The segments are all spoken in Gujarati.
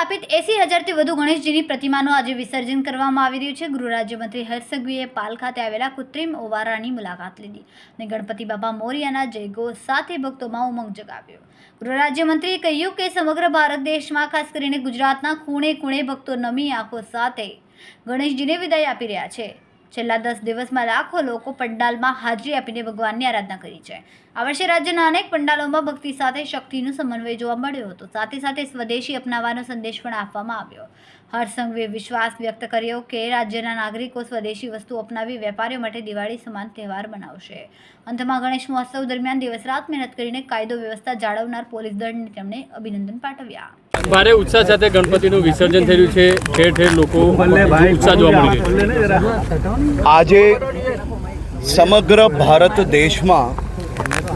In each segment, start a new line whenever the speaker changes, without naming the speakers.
સ્થાપિત એસી હજારથી વધુ ગણેશજીની પ્રતિમાનું આજે વિસર્જન કરવામાં આવી રહ્યું છે. ગૃહ રાજ્યમંત્રી હર્ષસંઘવીએ પાલ ખાતે આવેલા કૃત્રિમ ઓવારાની મુલાકાત લીધી અને ગણપતિ બાપા મોરિયાના જયઘોષ સાથે ભક્તોમાં ઉમંગ જગાવ્યો. ગૃહ રાજ્યમંત્રીએ કહ્યું કે સમગ્ર ભારત દેશમાં, ખાસ કરીને ગુજરાતના ખૂણે ખૂણે ભક્તો નમી આંખો સાથે ગણેશજીને વિદાય આપી રહ્યા છે. છેલ્લા દસ દિવસમાં લાખો લોકો પંડાલમાં હાજરી આપીને ભગવાનની આરાધના કરી છે. આ વર્ષે રાજ્યના અનેક પંડાલોમાં ભક્તિ સાથે શક્તિનું સમન્વય જોવા મળ્યો હતો. સાથે સાથે સ્વદેશી અપનાવવાનો સંદેશ પણ આપવામાં આવ્યો. હર્ષસંઘવીએ વિશ્વાસ વ્યક્ત કર્યો કે રાજ્યના નાગરિકો સ્વદેશી વસ્તુ અપનાવી વેપારીઓ માટે દિવાળી સમાન તહેવાર બનાવશે અંતમાં ગણેશ મહોત્સવ દરમિયાન દિવસ રાત મહેનત કરીને કાયદો વ્યવસ્થા જાળવનાર પોલીસ દળને તેમણે અભિનંદન પાઠવ્યા.
ભારે ઉત્સાહ સાથે ગણપતિનું વિસર્જન થયું છે. ઠેર ઠેર લોકો ઉત્સાહ જોવા મળી
આજે સમગ્ર ભારત દેશમાં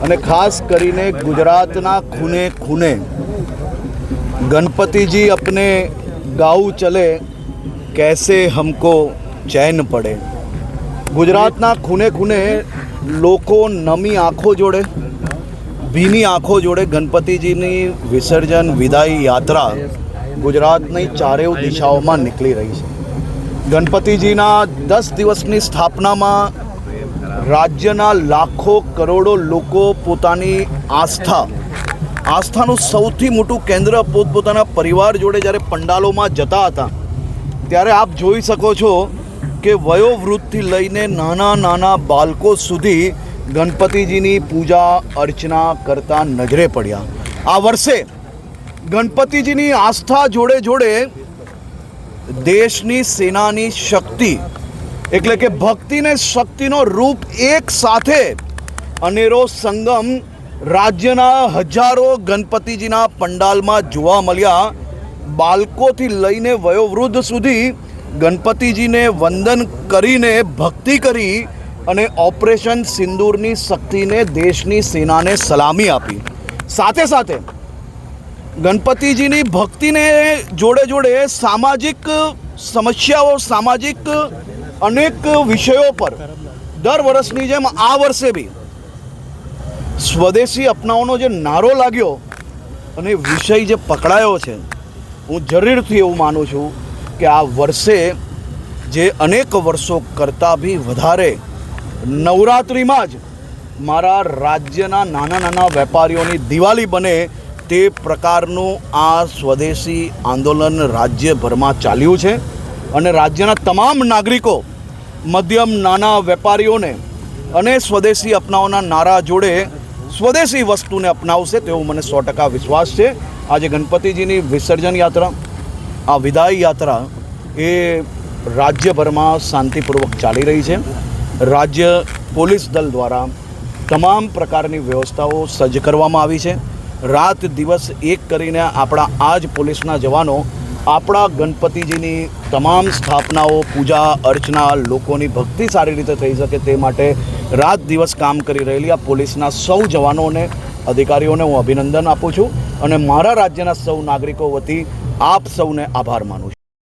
અને ખાસ કરીને ગુજરાતના ખૂને ખૂને ગણપતિજી અપને ગાઉ ચલે, કેસે હમકો ચેન પડે. ગુજરાતના ખૂને ખૂને લોકો નમી આંખો જોડે ભીની આંખો જોડે ગણપતિજીની વિસર્જન, વિદાય યાત્રા ગુજરાતની ચારેય દિશાઓમાં નીકળી રહી છે. ગણપતિજીના દસ દિવસની સ્થાપનામાં રાજ્યના લાખો કરોડો લોકો પોતાની આસ્થા, આસ્થાનું સૌથી મોટું કેન્દ્ર પોતપોતાના પરિવાર જોડે જ્યારે પંડાલોમાં જતા હતા, ત્યારે આપ જોઈ શકો છો કે વયોવૃદ્ધથી લઈને નાના નાના બાળકો સુધી ગણપતિજીની પૂજા, અર્ચના કરતા નજરે પડ્યા. આ વર્ષે ગણપતિજીની આસ્થા જોડે જોડે દેશની સેનાની શક્તિ એટલે કે ભક્તિને શક્તિનો રૂપ એક સાથે અનેરો સંગમ રાજ્યના હજારો ગણપતિજીના પંડાલમાં જોવા મળ્યા. બાળકોથી લઈને વયોવૃદ્ધ સુધી ગણપતિજીને વંદન કરીને ભક્તિ કરી અને ઓપરેશન સિંદૂરની શક્તિને દેશની સેનાને સલામી આપી. સાથે સાથે ગણપતિજીની ભક્તિને જોડે જોડે સામાજિક સમસ્યાઓ, સામાજિક અનેક વિષયો પર દર વર્ષની જેમ આ વર્ષે બી સ્વદેશી અપનાવવાનો જે નારો લાગ્યો અને વિષય જે પકડાયો છે, હું જરૂરથી એવું માનું છું કે આ વર્ષે જે અનેક વર્ષો કરતાં બી વધારે નવરાત્રિમાં જ મારા રાજ્યના નાના નાના વેપારીઓની દિવાળી બને તે પ્રકારનું આ સ્વદેશી આંદોલન રાજ્યભરમાં ચાલ્યું છે અને રાજ્યના તમામ નાગરિકો મધ્યમ નાના વેપારીઓને અને સ્વદેશી અપનાવવાના નારા જોડે સ્વદેશી વસ્તુને અપનાવશે તેવો મને સો ટકા વિશ્વાસ છે. આજે ગણપતિજીની વિસર્જન યાત્રા, આ વિદાય યાત્રા એ રાજ્યભરમાં શાંતિપૂર્વક ચાલી રહી છે. રાજ્ય પોલીસ દળ દ્વારા તમામ પ્રકારની વ્યવસ્થાઓ સજ્જ કરવામાં આવી છે. રાત દિવસ એક કરીને આપણા આ જ પોલીસના જવાનો આપણા ગણપતિજીની તમામ સ્થાપનાઓ, પૂજા અર્ચના લોકોની ભક્તિ સારી રીતે થઈ શકે તે માટે રાત દિવસ કામ કરી રહેલી આ પોલીસના સૌ જવાનોને, અધિકારીઓને હું અભિનંદન આપું છું અને મારા રાજ્યના સૌ નાગરિકો વતી આપ સૌને આભાર માનું છું.